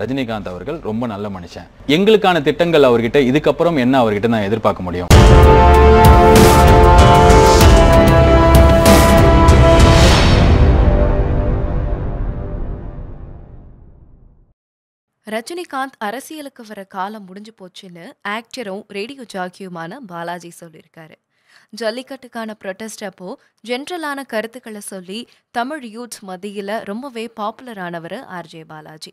ரஜினிகாந்த் அவர்கள் ரொம்ப நல்ல மனுஷன். எங்களுக்கான திட்டங்கள் அவர்கிட்ட இதுக்கப்புறம் என்ன அவர்கிட்ட நான் எதிர்பார்க்க முடியும்? ரஜினிகாந்த் அரசியலுக்கு வர காலம் முடிஞ்சு போச்சுன்னு ஆக்டரும் ரேடியோ ஜாக்கியுமான பாலாஜி சொல்லியிருக்காரு. ஜல்லிக்கட்டுக்கான ப்ரொட்டஸ்ட் அப்போ ஜென்ரலான கருத்துக்களை சொல்லி தமிழ் யூத் மத்தியில் ரொம்பவே பாப்புலரானவர் ஆர்ஜே பாலாஜி.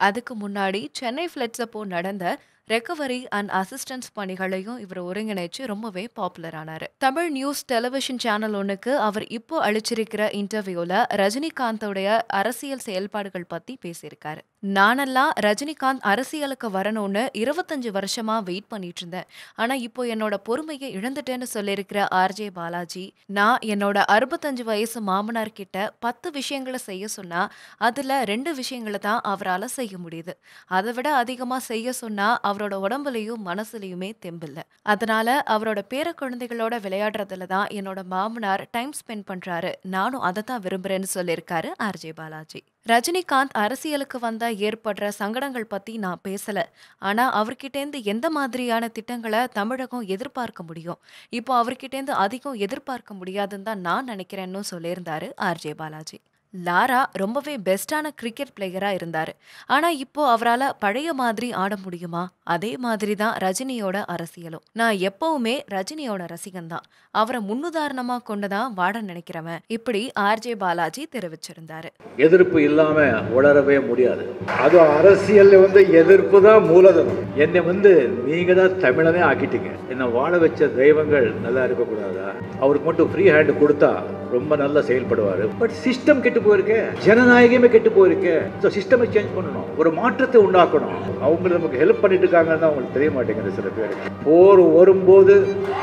அதுக்கு முன்னாடி சென்னை ஃப்ளட்ஸ் அப்போ நடந்த ரெக்கவரி அண்ட் அசிஸ்டன்ஸ் பணிகளையும் இவர் ஒருங்கிணைச்சு ரொம்பவே பாப்புலர் ஆனார். தமிழ் நியூஸ் டெலிவிஷன் சேனல் ஒன்றுக்கு அவர் இப்போ அளிச்சிருக்கிற இன்டர்வியூவில் ரஜினிகாந்தோடைய அரசியல் செயல்பாடுகள் பற்றி பேசியிருக்காரு. நானெல்லாம் ரஜினிகாந்த் அரசியலுக்கு வரணும்னு இருபத்தஞ்சு வருஷமா வெயிட் பண்ணிட்டு இருந்தேன் ஆனா இப்போ என்னோட பொறுமையை இழந்துட்டேன்னு சொல்லியிருக்கிற ஆர்ஜே பாலாஜி நான் என்னோட அறுபத்தஞ்சு வயசு மாமனார் கிட்ட பத்து விஷயங்களை செய்ய சொன்னா அதுல ரெண்டு விஷயங்களை தான் அவரால் செய்ய முடியுது. அதை விட அதிகமா செய்ய சொன்னா அவரோட உடம்புலையும் மனசுலையுமே தெம்பில்லை. அதனால அவரோட பேர குழந்தைகளோட விளையாடுறதுல தான் என்னோட மாமனார் டைம் ஸ்பெண்ட் பண்றாரு. நானும் அதை தான் விரும்புறேன்னு சொல்லியிருக்காரு ஆர்ஜே பாலாஜி. ரஜினிகாந்த் அரசியலுக்கு வந்தா ஏற்படுற சங்கடங்கள் பத்தி நான் பேசல. ஆனா அவர்கிட்டேருந்து எந்த மாதிரியான திட்டங்களை தமிழகம் எதிர்பார்க்க முடியும்? இப்போ அவர்கிட்டேருந்து அதிகம் எதிர்பார்க்க முடியாதுன்னு தான் நான் நினைக்கிறேன்னு சொல்லியிருந்தாரு ஆர்ஜே பாலாஜி. லாரா ரொம்பவே பெஸ்டான கிரிக்கெட் பிளேயராக இருந்தார். ஆனால் இப்போ அவரால் பழைய மாதிரி ஆட முடியுமா? அதே மாதிரி தான் ரஜினியோட அரசியலும். நான் எப்பவுமே ரஜினியோட ரசிகன் தான். அவரை முன்னுதாரணமாக கொண்டுதான் வாட நினைக்கிறவன். இப்படி ஆர்ஜே பாலாஜி தெரிவிச்சிருந்தாரு. எதிர்ப்பு இல்லாம உளரவே முடியாது. அது அரசியல் வந்து எதிர்ப்பு தான் மூலதனம். என்னை வந்து நீங்க தான் தமிழனே ஆக்கிட்டீங்க. என்னை வாழ வச்ச தெய்வங்கள் நல்லா இருக்கக்கூடாதா? அவருக்கு மட்டும் ஃப்ரீ ஹேண்ட் கொடுத்தா ரொம்ப நல்லா செயல்படுவார். பட் சிஸ்டம் கெட்டு போயிருக்கு. ஜனநாயகமே கெட்டு போயிருக்கு. ஸோ சிஸ்டமை சேஞ்ச் பண்ணணும். ஒரு மாற்றத்தை உண்டாக்கணும். அவங்க நமக்கு ஹெல்ப் பண்ணிட்டு இருக்காங்கன்னு தான் அவங்களுக்கு தெரிய மாட்டேங்குது சில பேர். போர் வரும்போது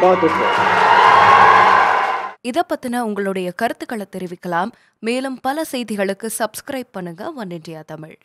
பார்த்துட்டோம் இதை பத்தின உங்களுடைய கருத்துக்களை தெரிவிக்கலாம். மேலும் பல செய்திகளுக்கு சப்ஸ்கிரைப் பண்ணுங்க. One India Tamil.